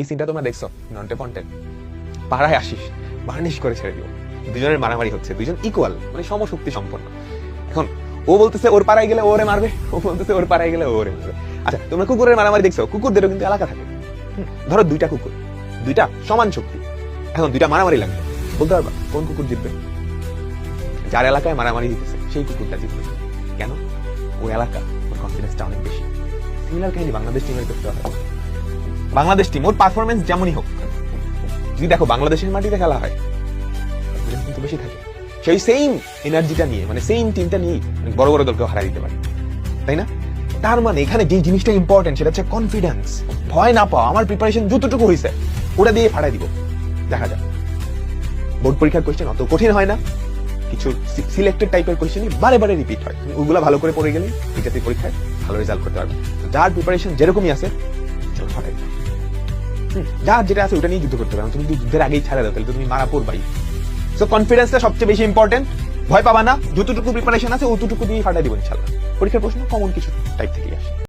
এই সিনটা তোমরা দেখছ? নন্টে ফন্টেন পাড়ায় আসিস বার্নিশ করে ছেড়ে দিও দুজনের মারামারি হচ্ছে, দুজন ইকুয়াল মানে সমশক্তি সম্পন্ন। এখন, ও বলতেছে, ওর পাড়ায় গেলে ওরে মারবে। ও বলতেছে, ওর পাড়ায় গেলে ওরে মারবে। আচ্ছা তোমরা কুকুরের মারামারি দেখছ? কুকুরদেরও কিন্তু এলাকা থাকে। ধরো দুইটা কুকুর। দুইটা সমান শক্তি। এখন দুইটা মারামারি লাগবে। বলতে পারবা, কোন কুকুর জিতবে? যার এলাকায় মারামারি দিতেছে সেই কুকুরটা জিতবে। কেন? ওই এলাকা, ওর কনফিডেন্সটা অনেক বেশি। সিমিলার কাহিনী বাংলাদেশ টিমের করতে হবে বাংলাদেশ টিম ওর পারফরমেন্স যেমনই হোক। যদি দেখো বাংলাদেশের মাটিতে খেলা হয় কিন্তু বেশি থাকে। সেই সেম এনার্জিটা নিয়ে মানে সেম টিমটা নিয়ে বড় বড় দলকে দিতে পারে। তাই না? তার মানে এখানে যে জিনিসটা ইম্পর্টেন্ট সেটা হচ্ছে কনফিডেন্স ভয় না আমার প্রিপারেশন যতটুকু হয়েছে, ওটা দিয়ে ফাড়াই দিব। দেখা যাক। বোর্ড পরীক্ষার কোয়েশ্চেন অত কঠিন হয় না। কিছু সিলেক্টেড টাইপের কোয়েশ্চেনই বারে বারে রিপিট হয়। ওগুলো ভালো করে পড়ে গেলে বিজাতি পরীক্ষায় ভালো রেজাল্ট করতে পারবে। যার প্রিপারেশন যেরকমই আছে চলো ফাটাই যার যেটা আছে ওটা নিয়ে যুদ্ধ করতে পারো তুমি যদি যুদ্ধের আগেই ছাড়া দাও, তাহলে তুমি মারা পড়বাই। সো কনফিডেন্সটা সবচেয়ে বেশি ইম্পর্টেন্ট ভয় পাবা না, যতটুকু প্রিপারেশন আছে, অতটুকু দিয়ে ফাটা দিব ইনশাল্লাহ পরীক্ষার প্রশ্ন কমন কিছু টাইপ থেকে আসে।